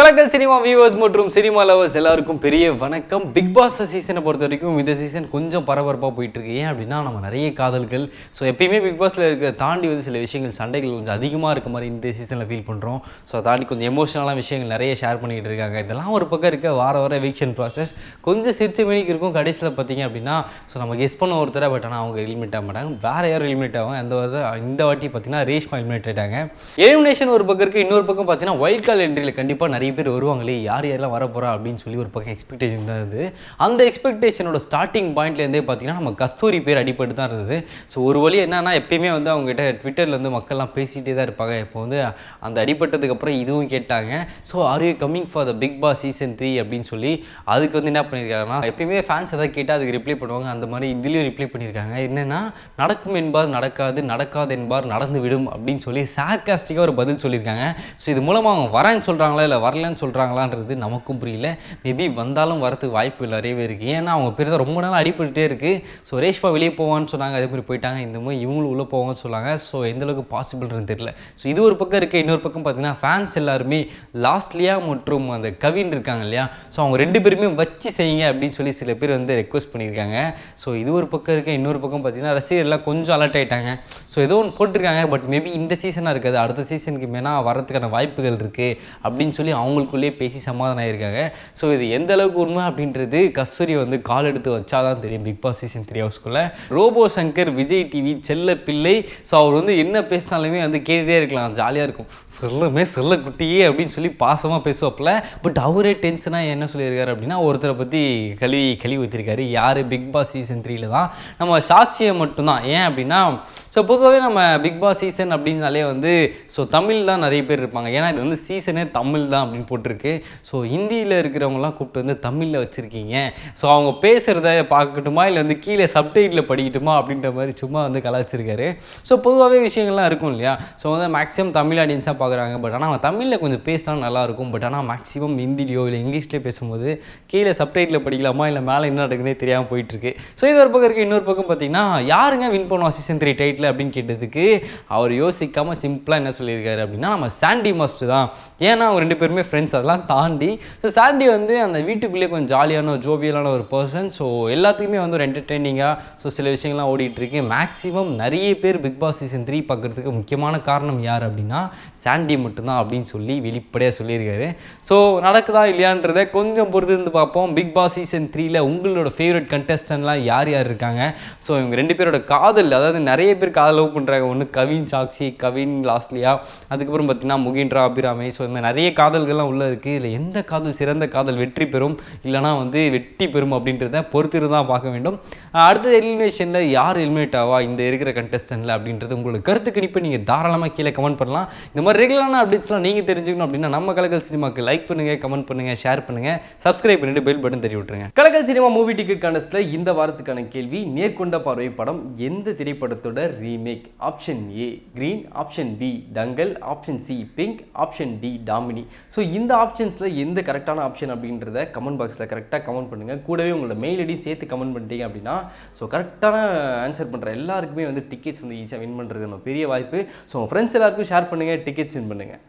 Kalakkal cinema viewers மற்றும் cinema lovers எல்லாருக்கும் பெரிய வணக்கம். பிக் பாஸ் சீசனை பொறுத்த வரைக்கும் இந்த சீசன் கொஞ்சம் பரபரப்பாக போயிட்டு இருக்கு ஏன் அப்படின்னா நம்ம நிறைய காதல்கள் ஸோ எப்பயுமே பிக் பாஸில் இருக்க தாண்டி வந்து சில விஷயங்கள் சண்டைகள் கொஞ்சம் அதிகமாக இருக்க மாதிரி இந்த சீசனில் ஃபீல் பண்ணுறோம் ஸோ தாண்டி கொஞ்சம் எமோஷனலான விஷயங்கள் நிறைய ஷேர் பண்ணிகிட்டு இருக்காங்க. இதெல்லாம் ஒரு பக்கம் இருக்க வார வார எவிக்ஷன் ப்ராசஸ் கொஞ்சம் சிரிச்ச மணிக்கு இருக்கும். கடைசியில் பார்த்தீங்க அப்படின்னா ஸோ நம்ம கெஸ் பண்ண ஒருத்தரை பட் ஆனால் அவங்க எலிமினேட் ஆக மாட்டாங்க. வேறு யாரும் எலிமினேட் ஆகும் அந்த இந்த வாட்டி பார்த்தீங்கன்னா ரேஷ்மா எலிமினேட் ஆயிட்டாங்க. எலிமினேஷன் ஒரு பக்கம் இருக்குது இன்னொரு பக்கம் பார்த்தீங்கன்னா ஒயிட் கால் என்ட்ரியில் கண்டிப்பாக நிறைய பேர் வருவாங்களே யார் யாரெல்லாம் வரப்போகிறா அப்படின்னு சொல்லி ஒரு பக்கம் எக்ஸ்பெக்டேஷன் தான் இருந்தது. அந்த எக்ஸ்பெக்டேஷனோட ஸ்டார்டிங் பாயிண்ட்லேருந்தே பார்த்தீங்கன்னா நம்ம கஸ்தூரி பேர் அடிப்பட்டு தான் இருந்தது. ஸோ ஒரு வழி என்னன்னா எப்பயுமே வந்து அவங்ககிட்ட ட்விட்டரில் வந்து மக்கள்லாம் பேசிகிட்டே தான் இருப்பாங்க. இப்போ வந்து அந்த அடிப்பட்டதுக்கப்புறம் இதுவும் கேட்டாங்க. So are you coming for the Big Boss season three அப்படின்னு சொல்லி அதுக்கு வந்து என்ன பண்ணியிருக்காங்கன்னா எப்பயுமே ஃபேன்ஸ் எதாவது கேட்டால் அதுக்கு ரிப்ளை பண்ணுவாங்க. அந்த மாதிரி இதுலேயும் ரிப்ளை பண்ணியிருக்காங்க என்னென்னா நடக்கும் என்பார் நடக்காது நடக்காது என்பார் நடந்து விடும் அப்படின்னு சொல்லி சார்காஸ்டிக்காக ஒரு பதில் சொல்லியிருக்காங்க. ஸோ இது மூலமாக அவங்க வரேன்னு சொல்கிறாங்களா இல்லை வரலன்னு சொல்கிறாங்களான்றது நமக்கும் புரியல. மேபி வந்தாலும் வரத்துக்கு வாய்ப்பு நிறையவே இருக்குது ஏன்னா அவங்க பெருசாக ரொம்ப நாள் அடிபட்டுட்டே இருக்குது ஸோ ரேஷ்மா வெளியே போவான்னு சொன்னாங்க அதே மாதிரி போயிட்டாங்க. இந்த மாதிரி இவங்களும் உள்ளே போவான்னு சொன்னாங்க. ஸோ எந்தளவுக்கு பாசிபிள்னு தெரியல. ஸோ இது ஒரு பக்கம் இருக்குது இன்னொரு பக்கம் பார்த்தீங்கன்னா ஃபேன்ஸ் எல்லாருமே லாஸ்ட்லியா மற்றும் அந்த கவின் இருக்காங்க இல்லையா? ஸோ அவங்க ரெண்டு பேருமே வச்சு செய்யுங்க அப்படின்னு சொல்லி சில பேர் வந்து ரெக்வஸ்ட் பண்ணியிருக்காங்க. ஸோ இது ஒரு பக்கம் இருக்குது இன்னொரு பக்கம் பார்த்தீங்கன்னா ரசிகர்லாம் கொஞ்சம் அலர்ட் ஆகிட்டாங்க ஸோ ஏதோ ஒன்று போட்டிருக்காங்க பட் மேபி இந்த சீசனாக இருக்காது. அடுத்த சீசனுக்கு மேனா வரதுக்கான வாய்ப்புகள் இருக்குது அப்படின்னு சொல்லி அவங்களுக்குள்ளேயே பேசி சமாதானம் ஆகியிருக்காங்க ஸோ இது எந்த அளவுக்கு உண்மை அப்படின்றது கஸ்தூரி வந்து கால் எடுத்து வச்சாதான் தெரியும் பிக் பாஸ் சீசன் த்ரீ ஹவுஸ்க்குள்ளே ரோபோ சங்கர் விஜய் டிவி செல்ல பிள்ளை. ஸோ அவர் வந்து என்ன பேசினாலுமே வந்து கேட்டுகிட்டே இருக்கலாம். ஜாலியாக இருக்கும். செல்லமே செல்ல குட்டியே அப்படின்னு சொல்லி பாசமாக பேசுவாப்புல. பட் அவரே டென்ஷனாக என்ன சொல்லியிருக்காரு அப்படின்னா ஒருத்தரை பற்றி கழுவி கழுவி ஊற்றிருக்காரு யார்? பிக் பாஸ் சீசன் த்ரீல தான். நம்ம சாட்சியை மட்டும்தான். ஏன் அப்படின்னா ஸோ பொதுவாகவே நம்ம பிக் பாஸ் சீசன் அப்படின்னாலே வந்து ஸோ தமிழ் தான் நிறைய பேர் இருப்பாங்க. ஏன்னா இது வந்து சீசனே தமிழ் தான் அப்படின்னு போட்டிருக்கு. ஸோ ஹிந்தியில் இருக்கிறவங்களாம் கூப்பிட்டு வந்து தமிழில் வச்சுருக்கீங்க. ஸோ அவங்க பேசுகிறத பார்க்கட்டுமா? இல்லை வந்து கீழே சப்டைட்டில் படிக்கட்டுமா? அப்படின்ற மாதிரி சும்மா வந்து கலாச்சிருக்காரு ஸோ பொதுவாகவே விஷயங்கள்லாம் இருக்கும் இல்லையா? ஸோ வந்து மேக்ஸிமம் தமிழ் ஆடியன்ஸாக பார்க்குறாங்க. பட் ஆனால் அவன் தமிழில் கொஞ்சம் பேசினா நல்லாயிருக்கும். பட் ஆனால் மேக்ஸிமம் ஹிந்திலையோ இல்லை இங்கிலீஷ்லேயே பேசும்போது கீழே சப்டைட்டில் படிக்கலாமா? இல்லை மேலே என்ன நடக்குதுன்னே தெரியாமல் போயிட்டுருக்கு. ஸோ இது ஒரு பக்கம் இருக்குது இன்னொரு பக்கம் பார்த்தீங்கன்னா யாருங்க வின் பண்ணுவோம் சீசன் த்ரீ டைட்டில் அப்படின்னு கேட்டதுக்கு அவர் யோசிக்காமல் சிம்பிளாக என்ன சொல்லியிருக்காரு அப்படின்னா நம்ம சாண்டி மாஸ்டர் தான். ஏன்னா அவங்க ரெண்டு பேருமே ஃப்ரெண்ட்ஸ் அதெல்லாம் தாண்டி ஸோ சாண்டி வந்து அந்த வீட்டுக்குள்ளேயே கொஞ்சம் ஜாலியான ஒரு ஜோவியலான ஒரு பர்சன் ஸோ எல்லாத்துக்குமே வந்து ஒரு என்டர்டெய்னிங்காக ஸோ சில விஷயங்கள்லாம் ஓடிட்டு இருக்கு மேக்ஸிமம் நிறைய பேர் பிக் பாஸ் சீசன் த்ரீ பார்க்குறதுக்கு முக்கியமான காரணம் யார் அப்படின்னா சாண்டி மட்டும்தான் அப்படின்னு சொல்லி வெளிப்படையாக சொல்லியிருக்காரு. ஸோ நடக்குதா இல்லையான்றதை கொஞ்சம் பொறுத்து இருந்து பார்ப்போம். பிக் பாஸ் சீசன் த்ரீல உங்களோட ஃபேவரட் கண்டஸ்டன்ட்லாம் யார் யார் இருக்காங்க? ஸோ இவங்க ரெண்டு பேரோட காதல் அதாவது நிறைய பேர் காதல் லவ் பண்ணுறாங்க ஒன்று கவின் சாக்ஷி கவின் லாஸ்ட்லியா அதுக்கப்புறம் பார்த்தீங்கன்னா முகின்றா அபிராமி. ஸோ இந்த மாதிரி நிறைய காதல்கள்லாம் உள்ளே இருக்குது இதில் எந்த காதல் சிறந்த காதல் வெற்றி பெறும்? இல்லைனா வந்து வெற்றி பெறும் அப்படின்றத பொறுத்து தான் பார்க்க வேண்டும். அடுத்த எலிமினேஷனில் யார் எலிமினேட் ஆவா? இந்த இருக்கிற கண்டஸ்டன்ட்டில் அப்படின்றது உங்களுக்கு கருத்து கணிப்பை நீங்கள் தாராளமாக கீழே கமெண்ட் பண்ணலாம். இந்த மாதிரி ரெகுலரான அப்டேட்ஸ்லாம் நீங்கள் தெரிஞ்சுக்கணும் அப்படின்னா நம்ம கலக்கல் சினிமாக்கு லைக் பண்ணுங்கள் கமெண்ட் பண்ணுங்கள் ஷேர் பண்ணுங்கள் சப்ஸ்கிரைப் பண்ணிட்டு பெல் பட்டன் தெரிய விட்டுருங்க. கலக்கல் சினிமா மூவி டிக்கெட் கான்டெஸ்ட்டில் இந்த வாரத்துக்கான கேள்வி நேர்கொண்ட பார்வை படம் எந்த திரைப்படத்தோட remake option A Green option B Dangal option C Pink option D Damini so இந்த ஆப்ஷன்ஸில் எந்த கரெக்டான ஆப்ஷன் அப்படின்றத கமெண்ட் பாக்ஸில் கரெக்டாக கமெண்ட் பண்ணுங்கள் கூடவே உங்களோட மெயில் ஐடி சேர்த்து கமெண்ட் பண்ணிட்டீங்க அப்படின்னா ஸோ கரெக்டான ஆன்சர் பண்ணுற எல்லாருக்குமே வந்து டிக்கெட்ஸ் வந்து ஈஸியாக வின் பண்ணுறது நம்ம பெரிய வாய்ப்பு. ஸோ உங்கள் ஃப்ரெண்ட்ஸ் எல்லாருக்கும் ஷேர் பண்ணுங்கள் டிக்கெட்ஸ் வின் பண்ணுங்கள்